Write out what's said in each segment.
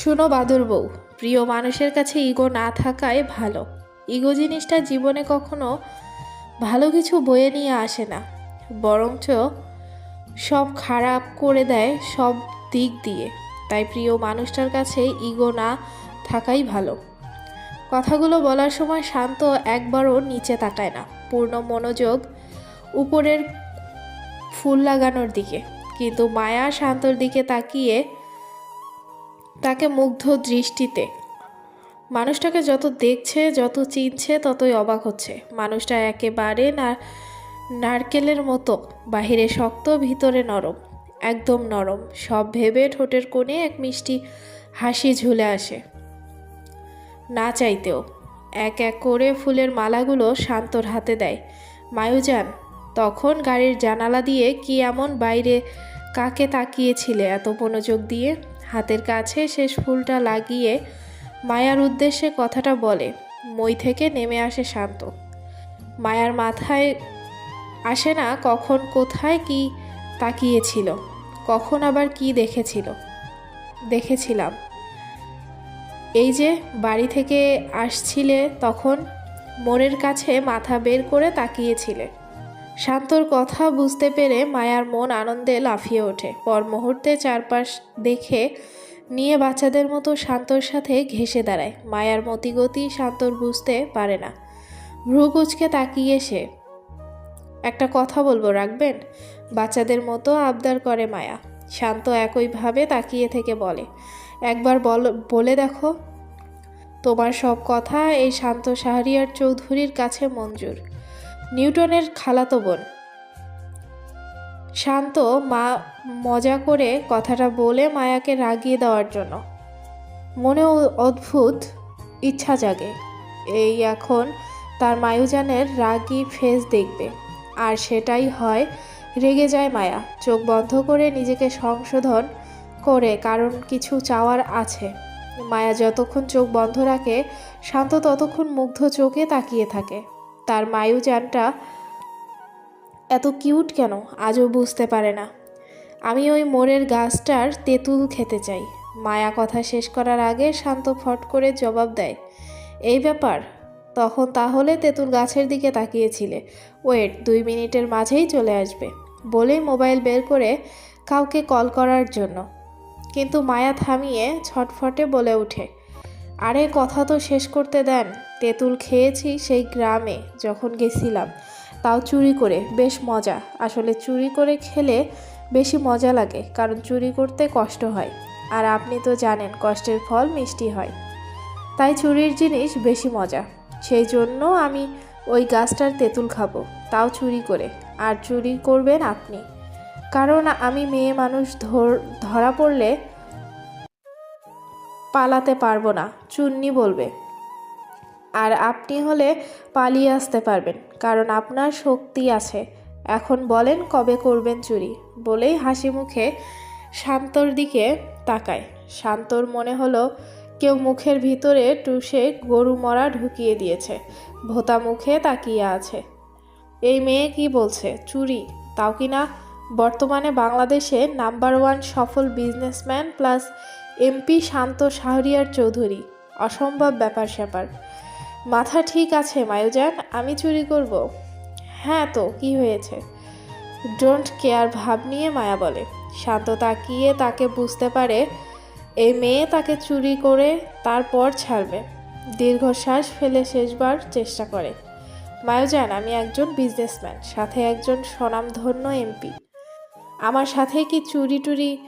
শুনো বাদর বউ, প্রিয় মানুষের কাছে ইগো না থাকাই ভালো। ইগো জিনিসটা জীবনে কখনো ভালো কিছু বয়ে নিয়ে আসে না। বরঞ্চ সব খারাপ করে দেয় সব দিক দিয়ে। তাই প্রিয় মানুষটার কাছে ইগো না থাকাই ভালো। কথাগুলো বলার সময় শান্ত একবারও নিচে তাকায় না। পূর্ণ মনোযোগ উপরের ফুল লাগানোর দিকে। কিন্তু মায়া শান্তর দিকে তাকিয়ে তাকে মুগ্ধ দৃষ্টিতে। মানুষটাকে যত দেখছে, যত চিনছে, ততই অবাক হচ্ছে। মানুষটা একেবারে না, নারকেলের মতো। বাহিরে শক্ত, ভিতরে নরম। একদম নরম। সব ভেবে ঠোঁটের কোণে এক মিষ্টি হাসি ঝুলে আসে। না চাইতেও। এক এক করে ফুলের মালাগুলো শান্তর হাতে দেয়। মায়ুজান তখন গাড়ির জানালা দিয়ে কি এমন বাইরে কাকে তাকিয়েছিলে এত মনোযোগ দিয়ে? হাতের কাছে শেষ ফুলটা লাগিয়ে মায়ার উদ্দেশ্যে কথাটা বলে। মই থেকে নেমে আসে শান্ত। মায়ার মাথায় আসে না কখন কোথায় কি তাকিয়েছিল, কখন আবার কি দেখেছিল, দেখেছিলাম। এই যে বাড়ি থেকে আসছিলে তখন মোড়ের কাছে মাথা বের করে তাকিয়েছিলে। শান্তর কথা বুঝতে পেরে মায়ার মন আনন্দে লাফিয়ে ওঠে। পর মুহূর্তে চারপাশ দেখে নিয়ে বাচ্চাদের মতো শান্তর সাথে ঘেসে দাঁড়ায়। মায়ার মতিগতি শান্তর বুঝতে পারে না। ভ্রু কুচকে তাকিয়ে সে, একটা কথা বলব, রাখবেন? বাচ্চাদের মতো আবদার করে মায়া। শান্ত একইভাবে তাকিয়ে থেকে বলে, একবার বল, বলে দেখো। তোমার সব কথা এই শান্ত শাহরিয়ার চৌধুরীর কাছে মঞ্জুর। নিউটনের খালাতো বোন। শান্ত মা মজা করে কথাটা বলে মায়াকে রাগিয়ে দেওয়ার জন্য। মনে অদ্ভুত ইচ্ছা জাগে। এই এখন তার মায়ুজানের রাগী ফেস দেখবে। আর সেটাই হয় রেগে যায় মায়া। চোখ বন্ধ করে নিজেকে সংশোধন করে কারণ কিছু চাওয়ার আছে। মায়া যতক্ষণ চোখ বন্ধ রাখে, শান্ত ততক্ষণ মুগ্ধ চোখে তাকিয়ে থাকে। তার মায়ুযানটা এত কিউট কেন আজও বুঝতে পারে না। আমি ওই মোড়ের গাছটার তেঁতুল খেতে চাই। মায়া কথা শেষ করার আগে শান্ত ফট করে জবাব দেয়, এই ব্যাপার? তখন তাহলে তেঁতুল গাছের দিকে তাকিয়েছিলে। ওয়েট, দুই মিনিটের মাঝেই চলে আসবে। বলেই মোবাইল বের করে কাউকে কল করার জন্য। কিন্তু মায়া থামিয়ে ছটফটে বলে ওঠে, আরে, কথা তো শেষ করতে দেন। তেঁতুল খেয়েছি সেই গ্রামে যখন গেছিলাম, তাও চুরি করে, বেশ মজা। আসলে চুরি করে খেলে বেশি মজা লাগে, কারণ চুরি করতে কষ্ট হয়। আর আপনি তো জানেন, কষ্টের ফল মিষ্টি হয়। তাই চুরির জিনিস বেশি মজা। সেই জন্য আমি ওই গাছটার তেঁতুল খাব, তাও চুরি করে। আর চুরি করবেন আপনি। কারণ আমি মেয়ে মানুষ ধর- ধরা পড়লে পালাতে পারব না, চুন্নি বলবে। আর আপনি হলে পালিয়ে আসতে পারবেন, কারণ আপনার শক্তি আছে। এখন বলেন কবে করবেন চুরি? বলেই হাসি মুখে শান্তর দিকে তাকায়। শান্তর মনে হলো কেউ মুখের ভিতরে টুসে গরু মরা ঢুকিয়ে দিয়েছে। ভোতা মুখে তাকিয়ে আছে। এই মেয়ে কি বলছে? চুরি? তাও কি না? বর্তমানে বাংলাদেশে নাম্বার ওয়ান সফল businessman plus MP Shanto Shahriar Chowdhury. অসম্ভব ব্যাপার স্যাপার মাথা ঠিক আছে, মায়ুজান, আমি চুরি করব। হ্যাঁ তো, কি হয়েছে? ডোন্ট কেয়ার ভাব নিয়ে মায়া বলে। শান্ত তাকিয়ে তাকে বুঝতে পারে এই মেয়ে তাকে চুরি করে তারপর ছাড়বে। দীর্ঘশ্বাস ফেলে শেষবার চেষ্টা করে। মায়ুজান, আমি একজন বিজনেসম্যান সাথে একজন স্বনামধন্য এমপি। আমার সাথে কি চুরি টুরি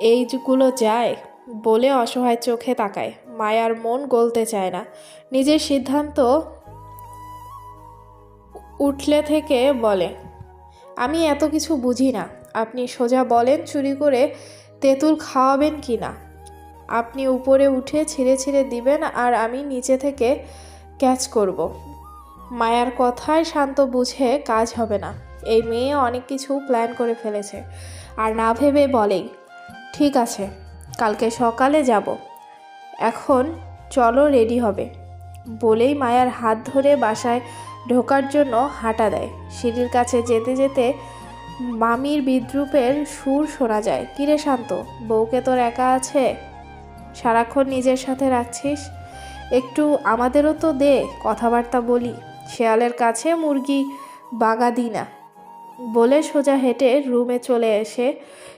এইগুলো যায়? বলে অসহায় চোখে তাকায়। মায়ার মন গলতে চায় না। নিজের সিদ্ধান্ত উঠলে থেকে বলে, আমি এত কিছু বুঝি না। আপনি সোজা বলেন চুরি করে তেঁতুল খাওয়াবেন কি না? আপনি উপরে উঠে ছিঁড়ে ছিঁড়ে দিবেন আর আমি নিচে থেকে ক্যাচ করব। মায়ার কথায় শান্ত বুঝে কাজ হবে না। এই মেয়ে অনেক কিছু প্ল্যান করে ফেলেছে। আর না ভেবে বলেই, ঠিক আছে, কালকে সকালে যাব। এখন চলো রেডি হবে। বলেই মায়ার হাত ধরে বাসায় ঢোকার জন্য হাঁটা দেয়। সিঁড়ির কাছে যেতে যেতে মামির বিদ্রুপের সুর শোনা যায়। কিরে শান্ত, বউকে তোর একা আছে? সারাক্ষণ নিজের সাথে রাখছিস? একটু আমাদেরও তো দে, কথাবার্তা বলি। শেয়ালের কাছে মুরগি বাগা দি না। বলে সোজা হেঁটে রুমে চলে এসে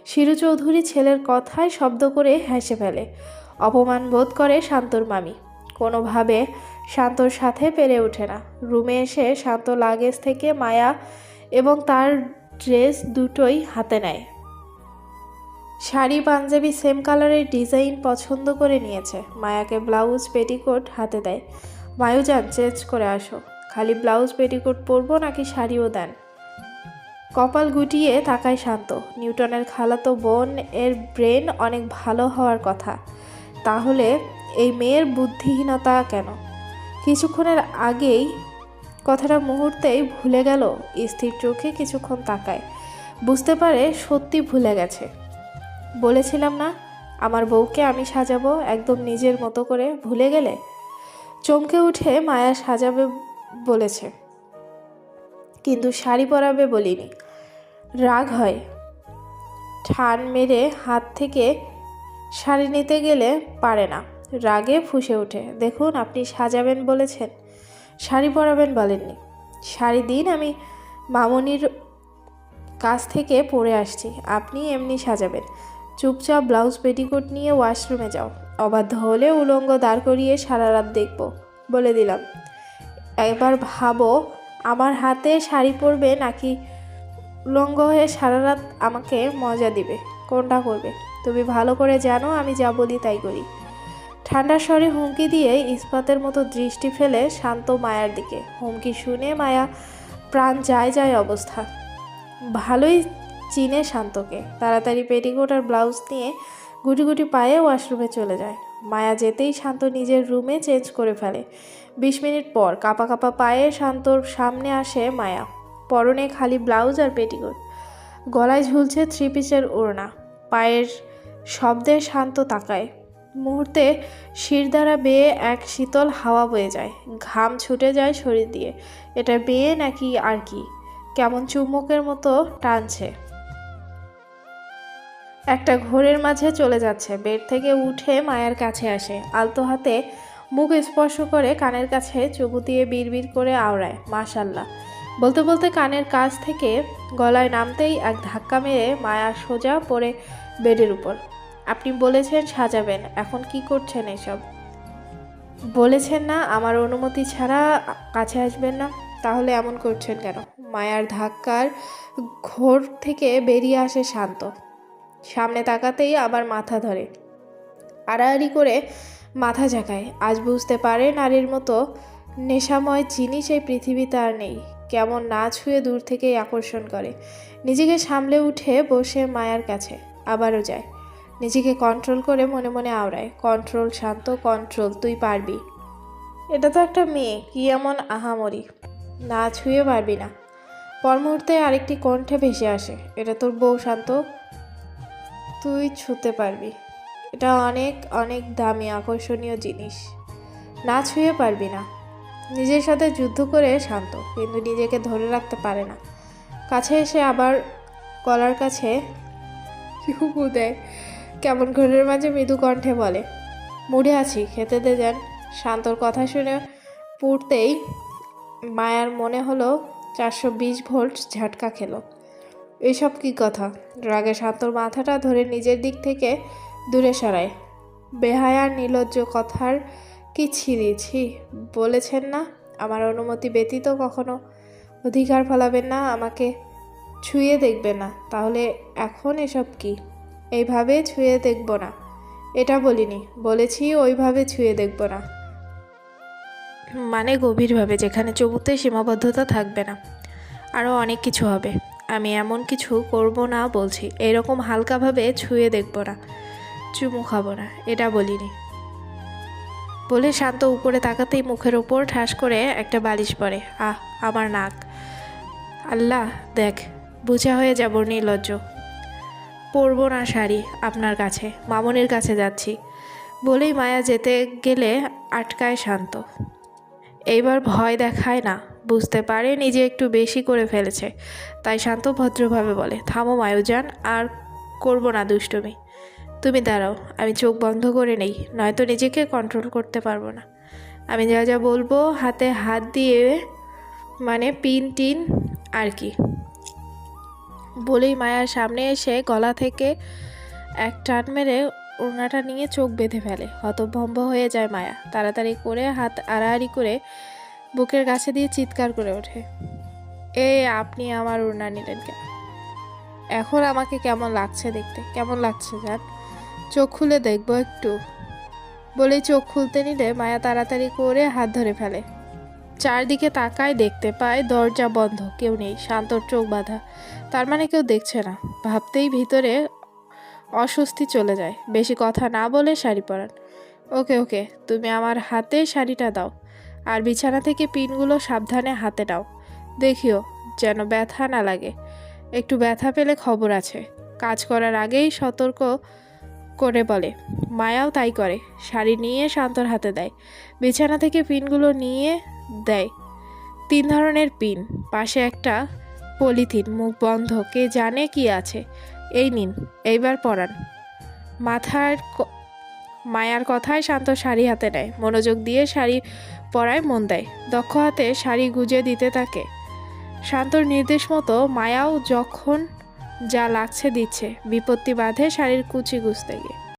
শিরু চৌধুরী ছেলের কথায় শব্দ করে হেসে ফেলে। অপমান বোধ করে শান্তর মামি। কোনোভাবে শান্তর সাথে পেরে ওঠে না। রুমে এসে শান্ত লাগেজ থেকে মায়া এবং তার ড্রেস দুটোই হাতে নেয়। শাড়ি, পাঞ্জাবি সেম কালারের ডিজাইন পছন্দ করে নিয়েছে। মায়াকে ব্লাউজ পেটিকোট হাতে দেয়। মায়ু, যান, চেঞ্জ করে আসো। খালি ব্লাউজ, পেটিকোট পরবো নাকি শাড়িও দেন? কপাল গুটিয়ে তাকায় শান্ত। নিউটনের খালাতো বোন এর ব্রেন অনেক ভালো হওয়ার কথা। তাহলে এই মেয়ের বুদ্ধিহীনতা কেন? কিছুক্ষণের আগেই কথাটা মুহূর্তেই ভুলে গেল স্থির চোখে কিছুক্ষণ তাকায়। বুঝতে পারে সত্যি ভুলে গেছে। বলেছিলাম না, আমার বউকে আমি সাজাবো একদম নিজের মতো করে ভুলে গেলে? চমকে উঠে মায়া সাজাবে বলেছে। কিন্তু শাড়ি পরাবে বলিনি। রাগ হয়। ঠান মেরে হাত থেকে শাড়ি নিতে গেলে পারে না। রাগে ফুসে ওঠে। দেখুন, আপনি সাজাবেন বলেছেন। শাড়ি পরাবেন বলেননি। শাড়ি দিন, আমি মামনির কাছ থেকে পরে আসছি। আপনি এমনি সাজাবেন। চুপচাপ ব্লাউজ পেটিকোট নিয়ে ওয়াশরুমে যাও। অবাধ্য হলে উলঙ্গ দাঁড় করিয়ে সারা রাত দেখব। বলে দিলাম। একবার ভাবো, আমার হাতে শাড়ি পরবে নাকি উলঙ্গ হয়ে সারা রাত আমাকে মজা দিবে? কোনটা করবে তুমি ভালো করে জানো আমি যা বলি তাই করি। ঠান্ডা স্বরে হুমকি দিয়ে ইস্পাতের মতো দৃষ্টি ফেলে শান্ত মায়ার দিকে। হুমকি শুনে মায়া প্রাণ যায় যায় অবস্থা। ভালোই চিনে শান্তকে। তাড়াতাড়ি পেটিকোট আর ব্লাউজ নিয়ে গুটি গুটি পায়ে ওয়াশরুমে চলে যায়। মায়া যেতেই শান্ত নিজের রুমে চেঞ্জ করে ফেলে। বিশ মিনিট পর কাপা কাপা পায়ে শান্তর সামনে আসে মায়া। পরনে খালি ব্লাউজ আর পেটিকোট। গলায় ঝুলছে থ্রি পিসের ওড়না। পায়ের শব্দে শান্ত তাকায়। মুহূর্তে শির দ্বারা বেয়ে এক শীতল হাওয়া বয়ে যায়। ঘাম ছুটে যায় শরীর দিয়ে। এটা বেয়ে নাকি আর কি? কেমন চুম্বকের মতো টানছে। একটা ঘোরের মাঝে চলে যাচ্ছে। বেড থেকে উঠে মায়ের কাছে আসে। আলতো হাতে মুখ স্পর্শ করে কানের কাছে চুবু দিয়ে বিড়বিড় করে আওড়ায়। মাশাল্লাহ। বলতে বলতে কানের কাছ থেকে গলায় নামতেই এক ধাক্কা মেরে মায়া সোজা পড়ে বেডের উপর। আপনি বলেছেন সাজাবেন, এখন কি করছেন এসব? বলেছেন না, আমার অনুমতি ছাড়া কাছে আসবেন না। তাহলে এমন করছেন কেন? মায়ার ধাক্কার ঘোর থেকে বেরিয়ে আসে শান্ত। সামনে তাকাতেই আবার মাথা ধরে। আড়াআড়ি করে মাথা ঝাঁকায়। আজ বুঝতে পারে নারীর মতো নেশাময় জিনিস এই পৃথিবীতে আর নেই। কেমন না ছুঁয়ে দূর থেকেই আকর্ষণ করে। নিজেকে সামলে উঠে বসে মায়ার কাছে। আবারও যায়। নিজেকে কন্ট্রোল করে মনে মনে আওড়ায়। কন্ট্রোল শান্ত কন্ট্রোল তুই পারবি। এটা তো একটা মেয়ে, কি এমন আহামরি? না ছুঁয়ে পারবি না। পর মুহূর্তে আরেকটি কণ্ঠে ভেসে আসে। এটা তোর বউ শান্ত? তুই ছুঁতে পারবি। এটা অনেক অনেক দামি, আকর্ষণীয় জিনিস। না ছুঁয়ে পারবি না। নিজের সাথে যুদ্ধ করে শান্ত, কিন্তু নিজেকে ধরে রাখতে পারে না। কাছে এসে আবার গলার কাছে চুপু দেয়। কেমন ঘরের মাঝে মৃদু কণ্ঠে বলে, মুড়ে আছি, খেতে দে যান। শান্তর কথা শুনে পড়তেই মায়ার মনে হলো চারশো বিশ ভোল্ট ঝাটকা খেলো। এসব কি কথা? রাগে শান্তর মাথাটা ধরে নিজের দিক থেকে দূরে সরায়। বেহায়ার নির্লজ্জ কথার কি ছিঁড়েছি বলেছেন না? আমার অনুমতি ব্যতীত কখনো অধিকার ফলাবেন না আমাকে। ছুঁয়ে দেখবে না, তাহলে এখন এসব কি? এইভাবে ছুঁয়ে দেখব না। এটা বলিনি, বলেছি ওইভাবে ছুঁয়ে দেখব না। মানে গভীরভাবে, যেখানে চবুতে সীমাবদ্ধতা থাকবে না। আরও অনেক কিছু হবে। আমি এমন কিছু করব না বলছি, এরকম হালকাভাবে ছুঁয়ে দেখব না। চুমু খাব না, এটা বলিনি। বলে শান্ত উপরে তাকাতেই মুখের ওপর ঠাস করে একটা বালিশ পড়ে। আহ, আমার নাক। আল্লাহ, দেখ। বুঝা হয়ে যাব নির্লজ্জ। পরবো না শাড়ি আপনার কাছে, মামনির কাছে যাচ্ছি। বলেই মায়া যেতে গেলে আটকায় শান্ত। এইবার ভয় দেখায় না, বুঝতে পারে নিজে একটু বেশি করে ফেলেছে। তাই শান্ত ভদ্রভাবে বলে, থামো মায়ুজান, আর করব না দুষ্টুমি। তুমি দাঁড়াও, আমি চোখ বন্ধ করে নেই, নয়তো নিজেকে কন্ট্রোল করতে পারব না। আমি যা যা বলব, হাতে হাত দিয়ে মানে পিন টিন, আর কি। বলেই মায়ার সামনে এসে গলা থেকে এক টান মেরে ওড়নাটা নিয়ে চোখ বেঁধে ফেলে। হতভম্ব হয়ে যায় মায়া। তাড়াতাড়ি করে হাত আড়াআড়ি করে বুকের কাছে দিয়ে চিৎকার করে ওঠে। এ, আপনি আমার ওড়না নিলেন কেন? এখন আমাকে কেমন লাগছে দেখতে? কেমন লাগছে যান চোখ খুলে দেখব একটু। বলেই চোখ খুলতে নিলে মায়া তাড়াতাড়ি করে হাত ধরে ফেলে। চারদিকে তাকায় দেখতে পায় দরজা বন্ধ, কেউ নেই শান্তর চোখ বাঁধা। তার মানে কেউ দেখছে না। ভাবতেই ভিতরে অস্বস্তি চলে যায়। বেশি কথা না বলে শাড়ি পরান। ওকে ওকে, তুমি আমার হাতে শাড়িটা দাও। আর বিছানা থেকে পিনগুলো সাবধানে হাতে নাও। দেখিও যেন ব্যথা না লাগে। একটু ব্যথা পেলে খবর আছে। কাজ করার আগেই সতর্ক করে বলে, মায়াও তাই করে। শাড়ি নিয়ে শান্তর হাতে দেয়। বিছানা থেকে পিনগুলো নিয়ে দেয়। তিন ধরনের পিন। পাশে একটা পলিথিন, মুখ বন্ধ, কে জানে কি আছে। এই নিন, এইবার পরান। মাথার মায়ার কথায় শান্ত শাড়ি হাতে নেয়। মনোযোগ দিয়ে শাড়ি পরায় মন দেয়। দক্ষ হাতে শাড়ি গুজে দিতে থাকে। শান্তর নির্দেশ মতো মায়াও যখন যা লাগছে দিচ্ছে। বিপত্তি বাঁধে শাড়ির কুচি গুছতে গিয়ে।